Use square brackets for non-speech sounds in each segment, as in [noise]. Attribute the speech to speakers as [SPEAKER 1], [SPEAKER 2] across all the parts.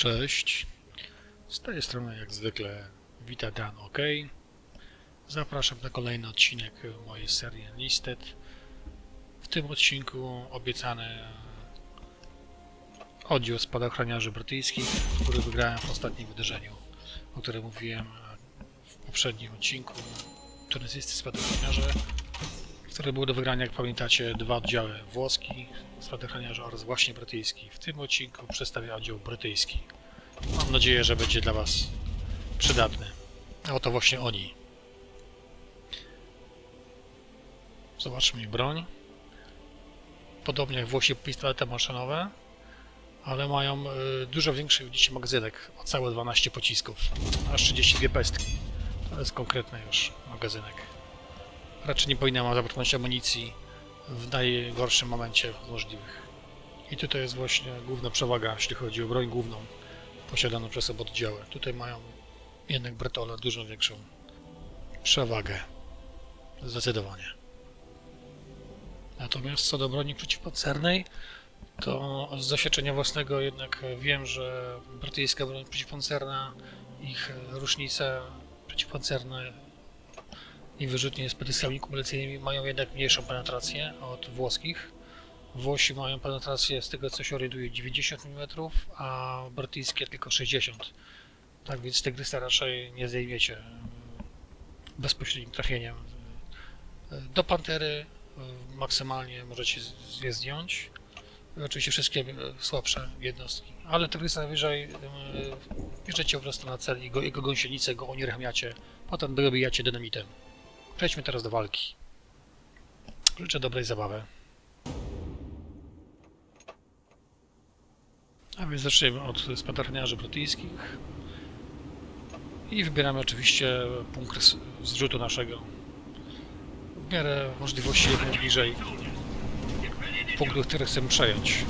[SPEAKER 1] Cześć. Z tej strony jak zwykle wita Dan OK. Zapraszam na kolejny odcinek mojej serii Listed. W tym odcinku obiecany oddział spadochroniarzy brytyjskich, który wygrałem w ostatnim wydarzeniu, o którym mówiłem w poprzednim odcinku. Tunezyscy spadochroniarze, który był do wygrania, jak pamiętacie, dwa oddziały włoski spadochroniarze oraz właśnie brytyjski. W tym odcinku przedstawię oddział brytyjski. Mam nadzieję, że będzie dla Was przydatny. A oto właśnie oni. Zobaczmy ich broń. Podobnie jak Włosi pistolety maszynowe, ale mają y, dużo większy, widzicie, magazynek. O całe 12 pocisków. Aż 32 pestki. To jest konkretny już magazynek. Raczej nie powinna ma zabraknąć amunicji w najgorszym momencie możliwych. I tutaj jest właśnie główna przewaga, jeśli chodzi o broń główną posiadaną przez oddziały. Tutaj mają jednak Bretole dużo większą przewagę. Zdecydowanie. Natomiast co do broni przeciwpancernej, to z doświadczenia własnego jednak wiem, że brytyjska broń przeciwpancerna, ich różnice przeciwpancerne i wyrzutnie z petyskami kumulacyjnymi mają jednak mniejszą penetrację od włoskich. Włosi mają penetrację, z tego co się orientuję, 90 mm, a brytyjskie tylko 60. Tak więc tygrysa raczej nie zdejmiecie e, bezpośrednim trafieniem. E, Do pantery e, maksymalnie możecie je zdjąć. Oczywiście wszystkie słabsze jednostki, ale tygrysa wyżej e, bierzecie po prostu na cel jego, jego gąsienicę, go unieruchamiacie, potem dobijacie dynamitem. Przejdźmy teraz do walki. Życzę dobrej zabawy. A więc zaczniemy od spadochroniarzy brytyjskich. I wybieramy oczywiście punkt zrzutu naszego. W miarę możliwości jak najbliżej punktu, który chcemy przejąć.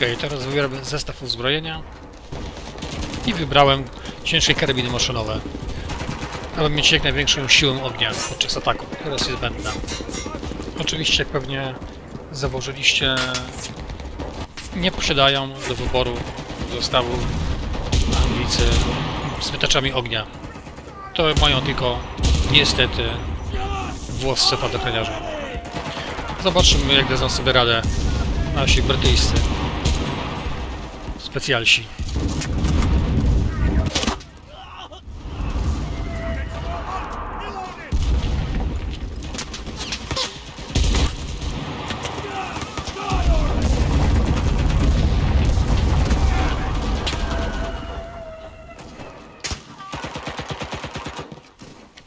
[SPEAKER 1] Okej, teraz wybieram zestaw uzbrojenia i wybrałem ciężkie karabiny maszynowe, aby mieć jak największą siłę ognia podczas ataku, która jest zbędna. Oczywiście, jak pewnie założyliście, nie posiadają do wyboru zestawu amunicy z wytaczami ognia. To mają tylko niestety włoscy padochroniarze. Zobaczymy, jak dadzą sobie radę nasi brytyjscy specjalsi.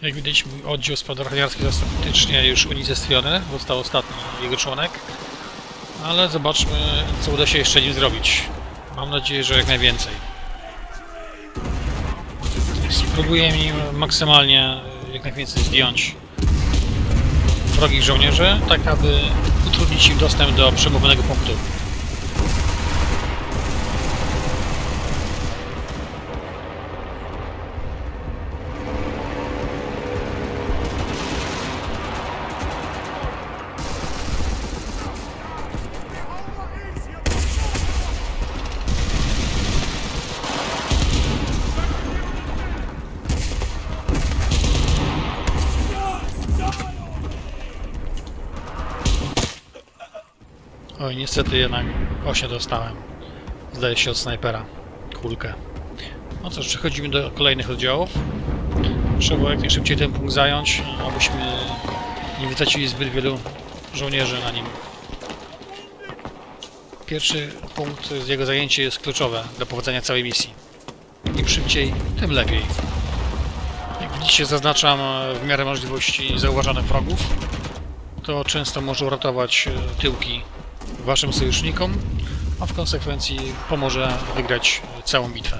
[SPEAKER 1] Jak mój oddział spadochroniarski został faktycznie już unicestwiony. Został ostatni jego członek. Ale zobaczmy, co uda się jeszcze nim zrobić. Mam nadzieję, że jak najwięcej. Spróbuję nim maksymalnie jak najwięcej zdjąć wrogich żołnierzy, tak aby utrudnić im dostęp do przemówionego punktu. Niestety jednak właśnie dostałem. Zdaje się od snajpera. Kulkę. No cóż, przechodzimy do kolejnych oddziałów. Trzeba jak najszybciej ten punkt zająć, abyśmy nie wytracili zbyt wielu żołnierzy na nim. Pierwszy punkt, jego zajęcie jest kluczowe dla powodzenia całej misji. Im szybciej, tym lepiej. Jak widzicie, zaznaczam e, w miarę możliwości zauważonych wrogów. To często może uratować e, tyłki waszym sojusznikom, a w konsekwencji pomoże wygrać całą bitwę.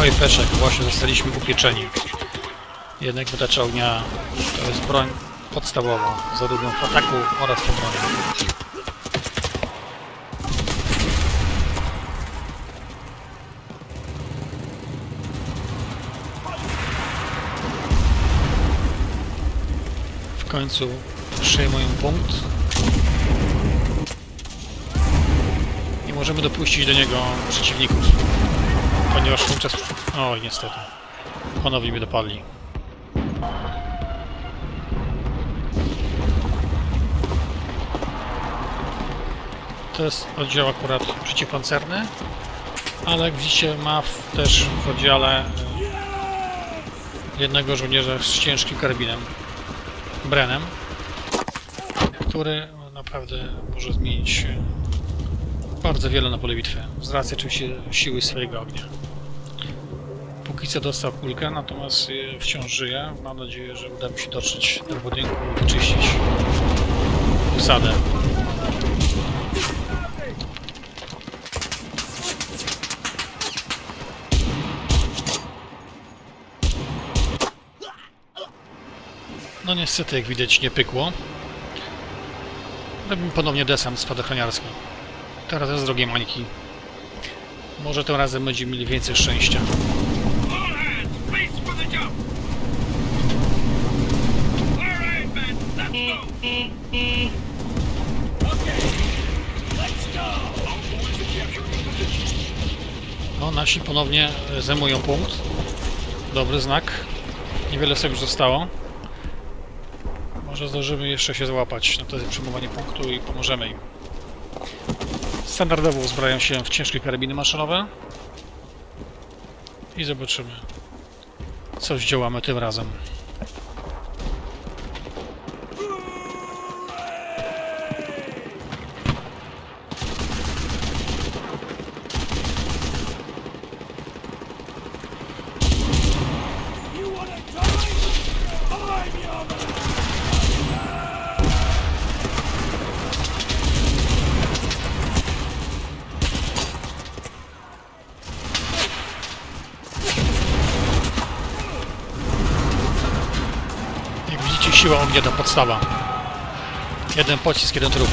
[SPEAKER 1] Oj, peczek, właśnie zostaliśmy upieczeni. Jednak wytacza ognia to jest broń podstawowa, zarówno w ataku oraz w obronie. W końcu przejmują punkt. Nie możemy dopuścić do niego przeciwników, ponieważ wówczas... Oj, niestety. Ponownie mnie dopadli. To jest oddział akurat przeciwpancerny, ale jak widzicie ma w, też w oddziale e, jednego żołnierza z ciężkim karabinem, Brenem, który naprawdę może zmienić bardzo wiele na pole bitwy, z racji oczywiście siły swojego ognia. Póki co dostał kulkę, natomiast e, wciąż żyje. Mam nadzieję, że uda mi się dotrzeć do budynku i wyczyścić obsadę. No niestety, jak widać, nie pykło. Robimy ponownie desant spadochroniarski. Teraz jest drogie mańki. Może tym razem będziemy mieli więcej szczęścia. No, nasi ponownie e, zajmują punkt. Dobry znak. Niewiele sobie już zostało. Może zdążymy jeszcze się złapać na to przyjmowanie punktu i pomożemy im. Standardowo uzbrają się w ciężkie karabiny maszynowe. I zobaczymy, co zdziałamy tym razem. Jak widzicie, siła ognia to podstawa. Jeden pocisk, jeden trup.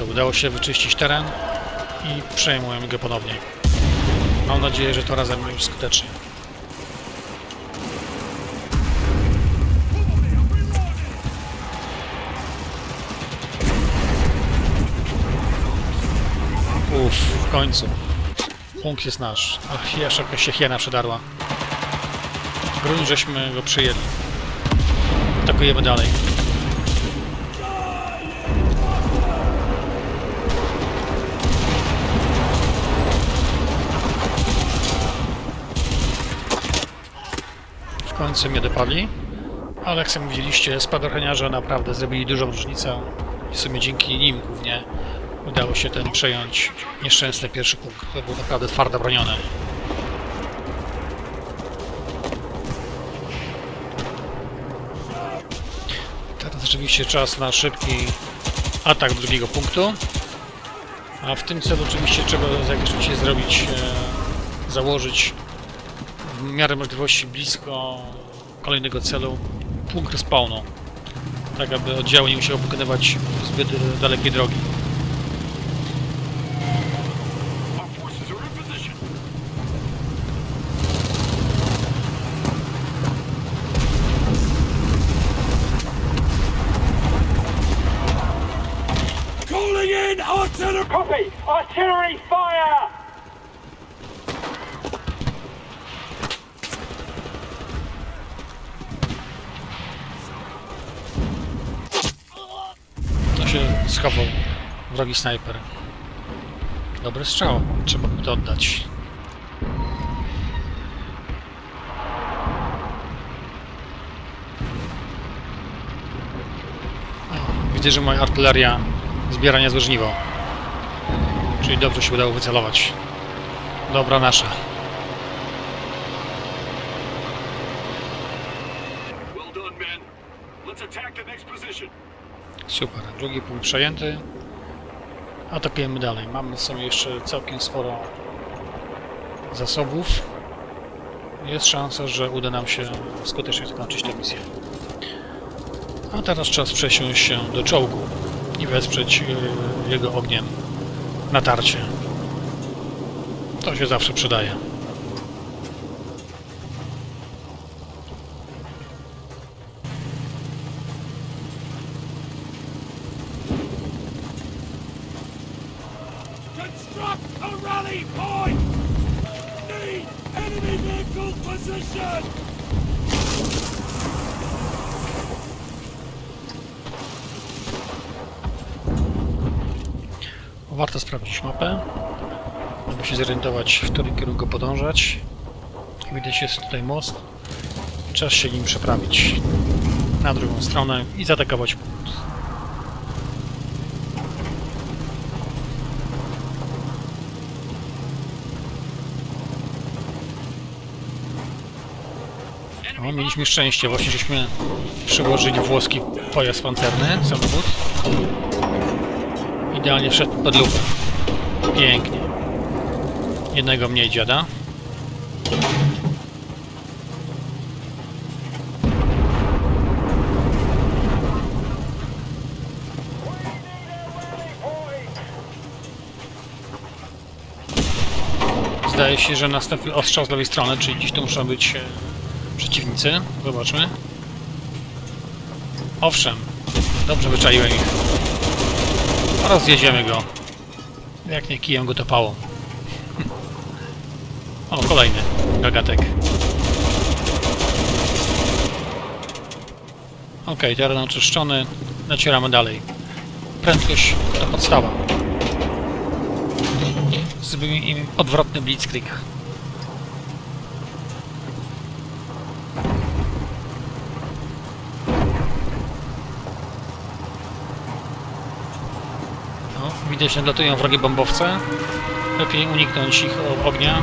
[SPEAKER 1] Udało się wyczyścić teren i przejmujemy go ponownie. Mam nadzieję, że to razem już skutecznie. Uff, w końcu. Punkt jest nasz. Ach, jeszcze jakaś się hiena przedarła. Grunt, żeśmy go przyjęli. Atakujemy dalej. Końcu mnie dopadli, ale jak sami widzieliście, spadochroniarze naprawdę zrobili dużą różnicę i w sumie dzięki nim głównie udało się ten przejąć nieszczęsny pierwszy punkt. To był naprawdę twardo broniony. Teraz rzeczywiście czas na szybki atak drugiego punktu. A w tym celu oczywiście trzeba jak zrobić, e, założyć w miarę możliwości blisko kolejnego celu punkt respawnu. Tak aby oddziały nie musiały pokonywać zbyt dalekiej drogi.
[SPEAKER 2] Calling in artillery! Copy! Artillery fire!
[SPEAKER 1] schował wrogi snajper. Dobry strzał. Trzeba mu to oddać. Widzę, że moja artyleria zbiera niezłe żniwo. Czyli dobrze się udało wycelować. Dobra nasza.
[SPEAKER 2] Well done, men. Let's attack the next position.
[SPEAKER 1] Super. Drugi punkt przejęty. Atakujemy dalej. Mamy w sumie jeszcze całkiem sporo zasobów. Jest szansa, że uda nam się skutecznie skończyć tę misję. A teraz czas przesiąść się do czołgu i wesprzeć yy, jego ogniem natarcie. To się zawsze przydaje. Warto sprawdzić mapę, aby się zorientować, w którym kierunku podążać. Widać jest tutaj most. Czas się nim przeprawić na drugą stronę i zaatakować punkt. Mieliśmy szczęście, właśnie żeśmy przyłożyli włoski pojazd pancerny, samochód. Idealnie wszedł pod lupę. Pięknie. Jednego mniej dziada. Zdaje się, że następny ostrzał z lewej strony, czyli gdzieś tu muszą być e, przeciwnicy. Zobaczmy. Owszem, dobrze wyczaiłem ich. Rozjedziemy go. Jak nie kijem go topało. O, kolejny gagatek. Okej, teren oczyszczony. Nacieramy dalej. Prędkość to podstawa. Zrobimy im odwrotny blitzkrieg. Widać, nadlatują wrogie bombowce. Lepiej uniknąć ich ognia,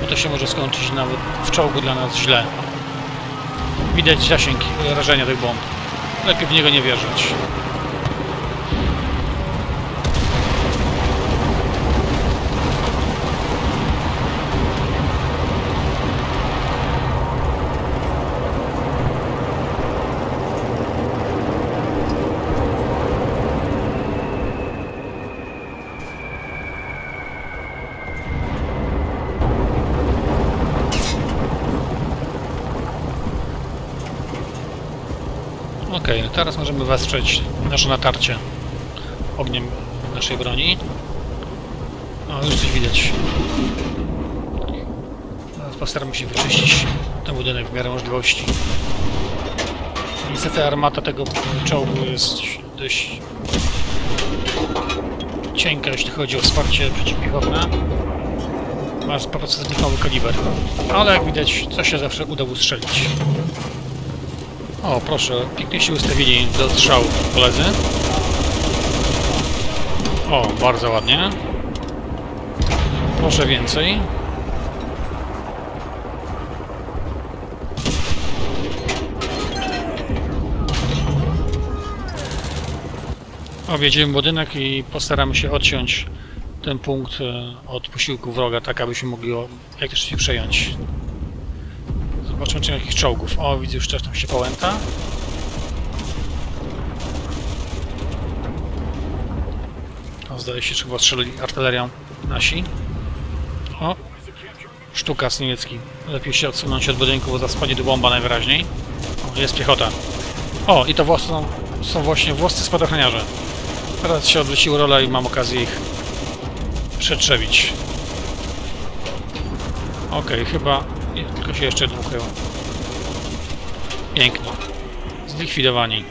[SPEAKER 1] bo to się może skończyć nawet w czołgu dla nas źle. Widać zasięg rażenia tych bomb. Lepiej w niego nie wierzyć. Okej, no teraz możemy wesprzeć nasze natarcie ogniem naszej broni. O, już coś widać. Teraz postaramy się wyczyścić ten budynek w miarę możliwości. Niestety armata tego czołgu jest dość cienka, jeśli chodzi o wsparcie przeciwpiechotne. Ma po prostu mały kaliber. Ale jak widać, coś się zawsze uda ustrzelić. O, proszę, pięknie się ustawili do strzału koledzy. O, bardzo ładnie. Proszę więcej. Objedziemy budynek i postaramy się odciąć ten punkt e, od posiłku wroga, tak abyśmy mogli go jak najszybciej przejąć. Zobaczmy, czy jakich czołgów. O, widzę już też tam się pałęta. O, zdaje się, że chyba strzelili artylerią nasi. O, sztuka z niemiecki. Lepiej się odsunąć od budynku, bo za do bomba najwyraźniej. O, jest piechota. O, i to włos- są, właśnie włoscy spadochroniarze. Teraz się odwróciły role i mam okazję ich przetrzebić. Okej, chyba nie, tylko się jeszcze ukrył. Pięknie. Zlikwidowani.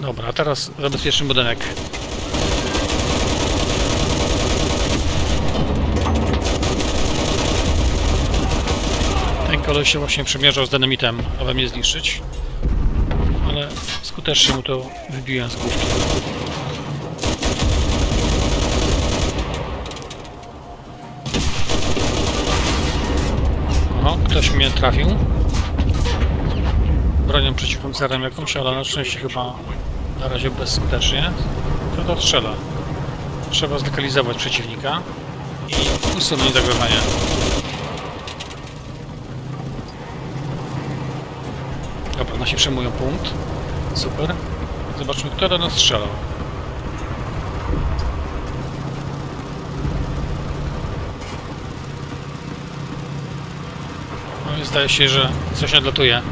[SPEAKER 1] Dobra, a teraz zabezpieczmy budynek. Ten koleś się właśnie przemierzał z dynamitem, aby mnie zniszczyć. Ale skutecznie mu to wybiłem z główki. O, ktoś mnie trafił. Bronią przeciwpancerną jakąś, ale na szczęście chyba na razie bezskutecznie. To to strzela. Trzeba zlokalizować przeciwnika i usunąć zagrożenie. Dobra, nasi przejmują punkt. Super. Zobaczmy, kto do nas strzelał. No i zdaje się, że coś odlatuje.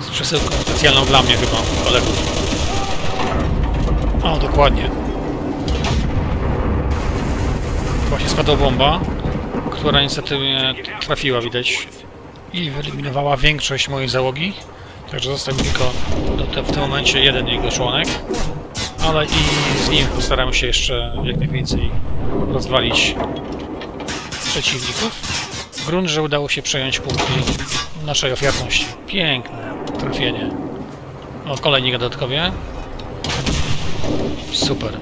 [SPEAKER 1] Z przesyłką specjalną dla mnie chyba, kolegów. O, dokładnie. Właśnie spadła bomba, która niestety mnie trafiła, widać. I wyeliminowała większość mojej załogi. Także został tylko te, w tym momencie jeden jego członek. Ale i z nim postaram się jeszcze jak najwięcej rozwalić przeciwników. Grunt, że udało się przejąć punkty naszej ofiarności. Piękne trafienie. O, kolejni dodatkowie. Super.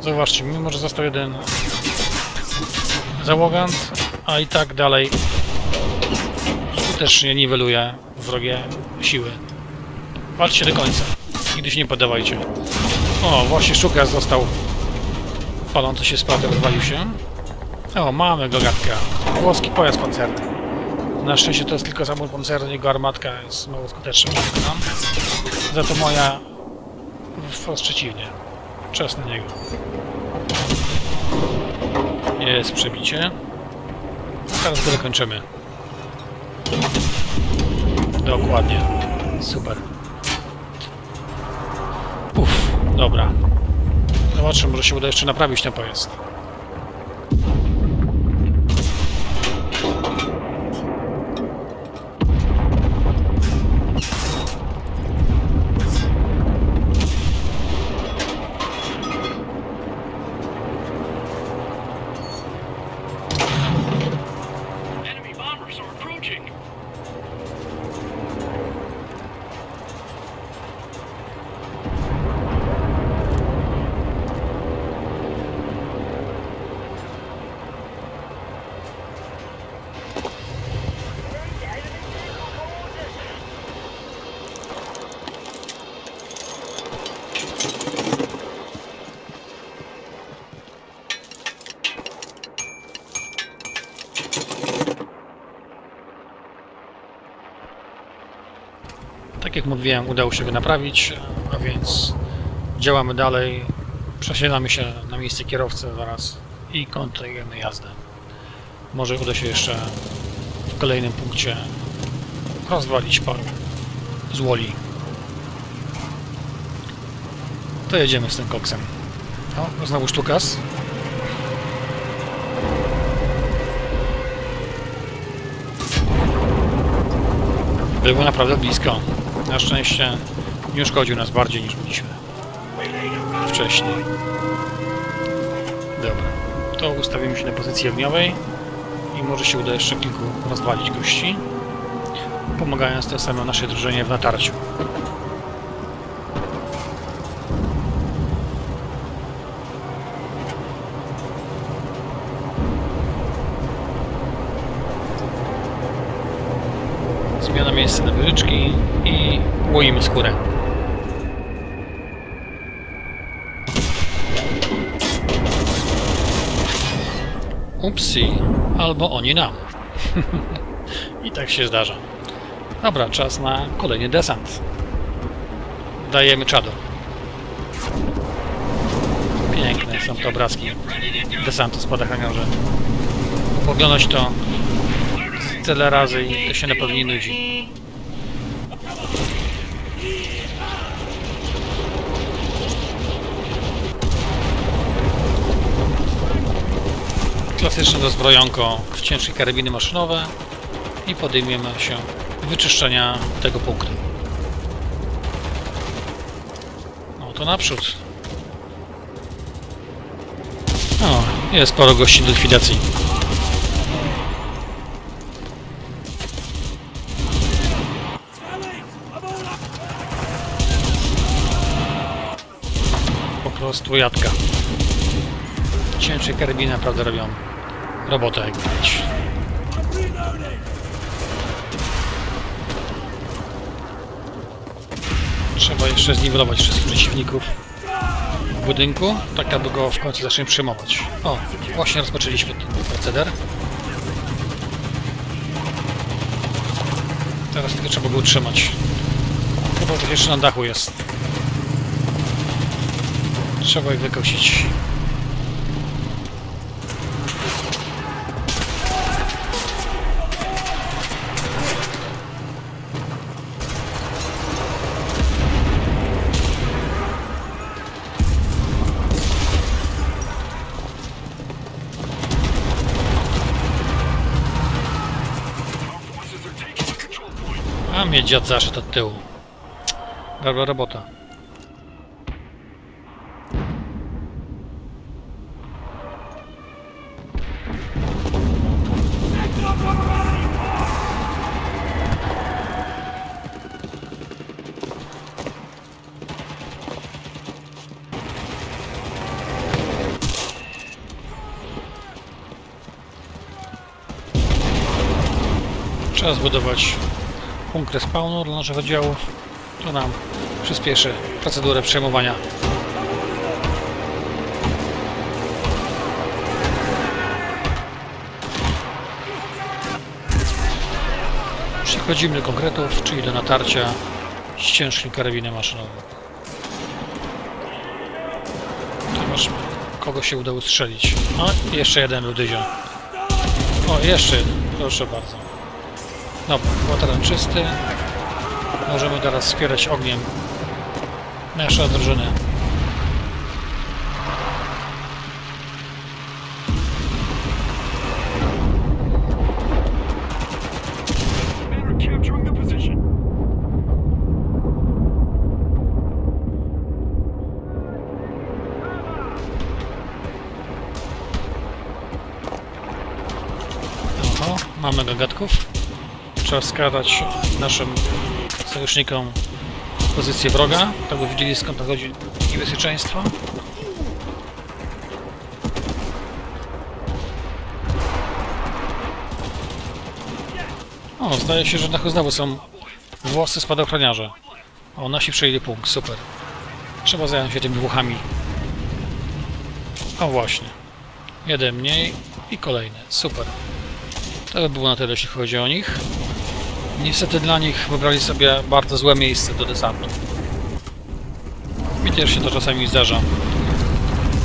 [SPEAKER 1] Zobaczcie, mimo że został jeden załogant, a i tak dalej skutecznie niweluje wrogie siły. Walczcie do końca. Nigdy się nie poddawajcie. O, właśnie Szukas został palący się spadł, rozwalił się. O, mamy go gadka. Włoski pojazd pancerny. Na szczęście to jest tylko samolot pancerny, jego armatka jest mało skuteczna. Za to moja wprost przeciwnie. Czas na niego. Jest przebicie. Teraz go dokończymy. Dokładnie. Super. Uff, dobra. Zobaczymy, może się uda jeszcze naprawić ten pojazd. Jak mówiłem, udało się go naprawić, a więc działamy dalej. Przesiadamy się na miejsce kierowcy zaraz i kontynuujemy jazdę. Może uda się jeszcze w kolejnym punkcie rozwalić paru złoli. To jedziemy z tym koksem. O, znowu sztukas. Było naprawdę blisko. Na szczęście nie uszkodził nas bardziej niż byliśmy wcześniej. Dobra, to ustawimy się na pozycji ogniowej i może się uda jeszcze kilku rozwalić gości, pomagając tym samym naszej drużynie w natarciu. Zmiana miejsca na wyżyczki i łoimy skórę. Upsi, albo oni nam. [laughs] I tak się zdarza. Dobra, czas na kolejny desant. Dajemy czadu. Piękne są te obrazki desantu spadochroniarzy. Poglądać to tyle razy i to się na pewno nie nudzi. Klasyczne dozbrojonko w ciężkie karabiny maszynowe i podejmiemy się wyczyszczenia tego punktu. No to naprzód. O, jest sporo gości do likwidacji. Prostu jadka. Ciężkie karabiny naprawdę robią robotę, jak widać. Trzeba jeszcze zniwelować wszystkich przeciwników w budynku, tak aby go w końcu zaczniemy przyjmować. O, właśnie rozpoczęliśmy ten proceder. Teraz tylko trzeba go utrzymać. Chyba to jeszcze na dachu jest. Trzeba ich wykosić. A mnie dziad zaszedł od tyłu. Dobra robota. Trzeba zbudować punkty spawnu dla naszych oddziałów. To nam przyspieszy procedurę przejmowania. Przechodzimy do konkretów, czyli do natarcia z ciężkim karabinem maszynowym. Zobaczmy, kogo się udało strzelić. O, jeszcze jeden był. O, jeszcze jeden. Proszę bardzo. Dobra, było teren czysty. Możemy teraz wspierać ogniem nasze drużyny. Trzeba wskazać naszym sojusznikom pozycję wroga, tak by widzieli skąd pochodzi niebezpieczeństwo. O, zdaje się, że na znowu są włosy spadochroniarza. O, nasi przejęli punkt, super. Trzeba zająć się tymi wybuchami. O właśnie. Jeden mniej i kolejny, super. To by było na tyle, jeśli chodzi o nich. Niestety dla nich wybrali sobie bardzo złe miejsce do desantu. Mi też się to czasami zdarza.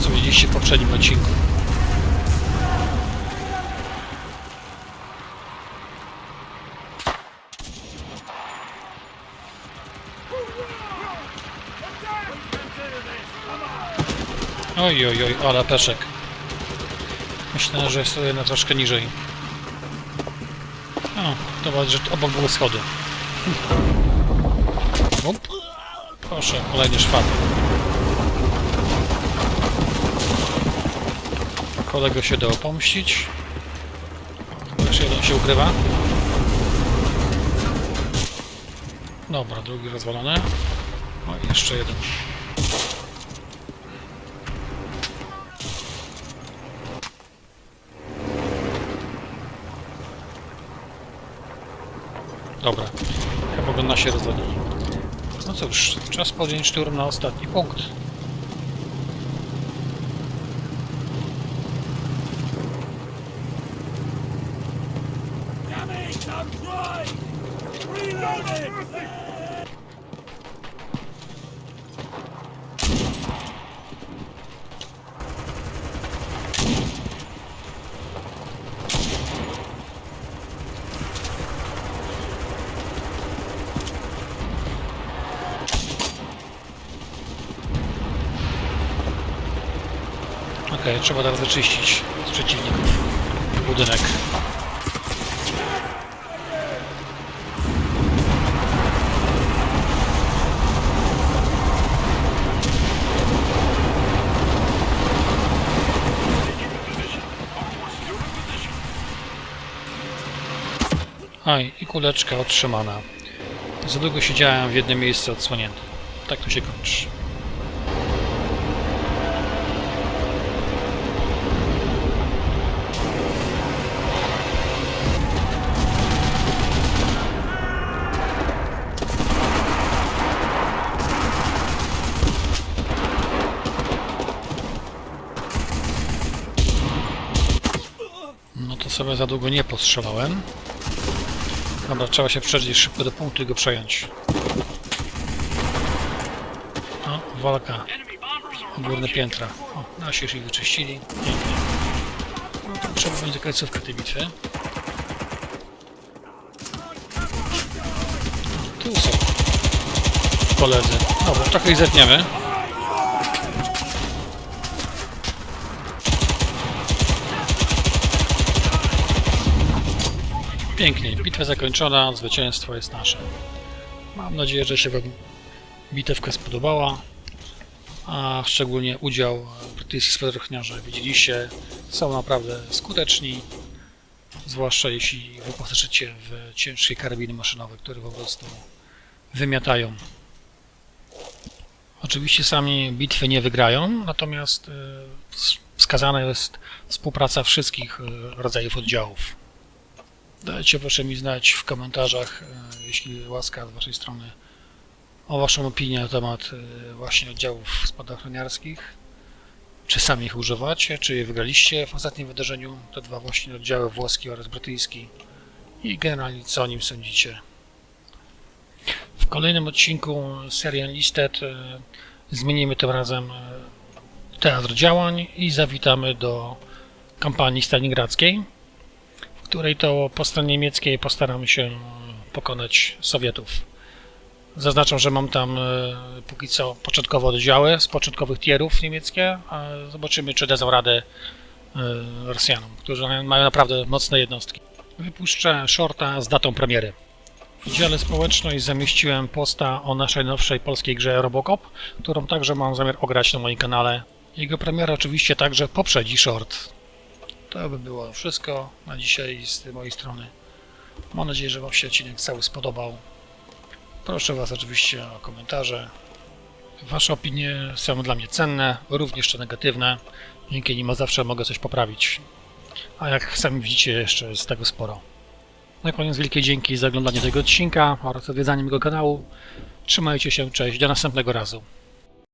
[SPEAKER 1] Co widzieliście w poprzednim odcinku. Oj, oj, oj, ale peszek. Myślę, że jest jednak troszkę niżej. O, to że obok były schody. Up. Proszę, kolejny szwab. Kolego się dało pomścić. Jeszcze jeden się ukrywa. Dobra, drugi rozwalony. O, jeszcze jeden. Dobra, chyba go nasi rozwalili. No cóż, czas podjąć szturm na ostatni punkt. Okej, trzeba teraz wyczyścić z przeciwników budynek. Aj, i kuleczka otrzymana. Za długo siedziałem w jednym miejscu odsłonięty. Tak to się kończy. Sobie za długo nie postrzelałem. Dobra, trzeba się przedrzeć szybko do punktu i go przejąć. O, walka. Górne piętra. O, nasi już ich wyczyścili. Pięknie. No to trzeba będzie końcówkę tej bitwy. Tu są koledzy. Dobra, trochę ich zetniemy. Pięknie, bitwa zakończona, zwycięstwo jest nasze. Mam nadzieję, że się Wam bitewka spodobała a szczególnie udział brytyjskich spadochroniarzy widzieliście, są naprawdę skuteczni, zwłaszcza jeśli wyposażycie w ciężkie karabiny maszynowe, które po prostu wymiatają. Oczywiście sami bitwy nie wygrają, natomiast e, ws- wskazana jest współpraca wszystkich e, rodzajów oddziałów. Dajcie proszę mi znać w komentarzach, e, jeśli łaska z Waszej strony, o Waszą opinię na temat y, właśnie oddziałów spadochroniarskich. Czy sami ich używacie, czy je wygraliście w ostatnim wydarzeniu, te dwa właśnie oddziały włoski oraz brytyjski i generalnie co o nim sądzicie. W kolejnym odcinku serii Enlisted y, zmienimy tym razem teatr działań i zawitamy do kampanii stalingradzkiej, której to po stronie niemieckiej postaramy się pokonać Sowietów. Zaznaczam, że mam tam e, póki co początkowe oddziały z początkowych tierów niemieckie, a zobaczymy, czy dadzą radę e, Rosjanom, którzy mają naprawdę mocne jednostki. Wypuszczę shorta z datą premiery. W dziale społeczność zamieściłem posta o naszej nowszej polskiej grze Robocop, którą także mam zamiar ograć na moim kanale. Jego premiera oczywiście także poprzedzi short. To by było wszystko na dzisiaj z mojej strony. Mam nadzieję, że Wam się odcinek cały spodobał. Proszę Was oczywiście o komentarze. Wasze opinie są dla mnie cenne, również te negatywne. Dzięki nim zawsze mogę coś poprawić. A jak sami widzicie, jeszcze jest tego sporo. Na koniec wielkie dzięki za oglądanie tego odcinka oraz odwiedzanie mojego kanału. Trzymajcie się, cześć, do następnego razu.